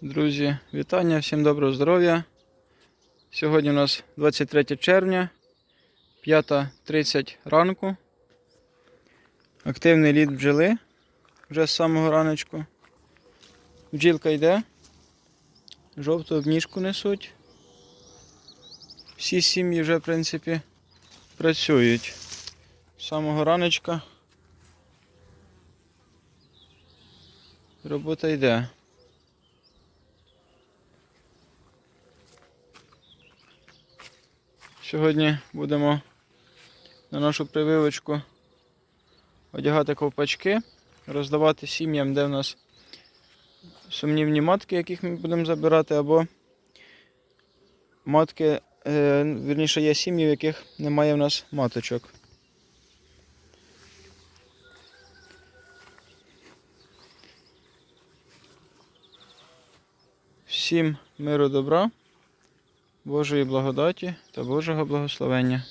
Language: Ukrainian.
Друзі, вітання, всім доброго здоров'я. Сьогодні у нас 23 червня, 5.30 ранку. Активний лід бджоли вже з самого раночку. Бджілка йде. Жовту обніжку несуть. Всі сім'ї вже, в принципі, працюють. З самого раночка робота йде. Сьогодні будемо на нашу прививочку одягати ковпачки, роздавати сім'ям, де в нас сумнівні матки, яких ми будемо забирати, або матки, е, вірніше є сім'ї, в яких немає в нас маточок. Всім миру добра, Божої благодаті та Божого благословення.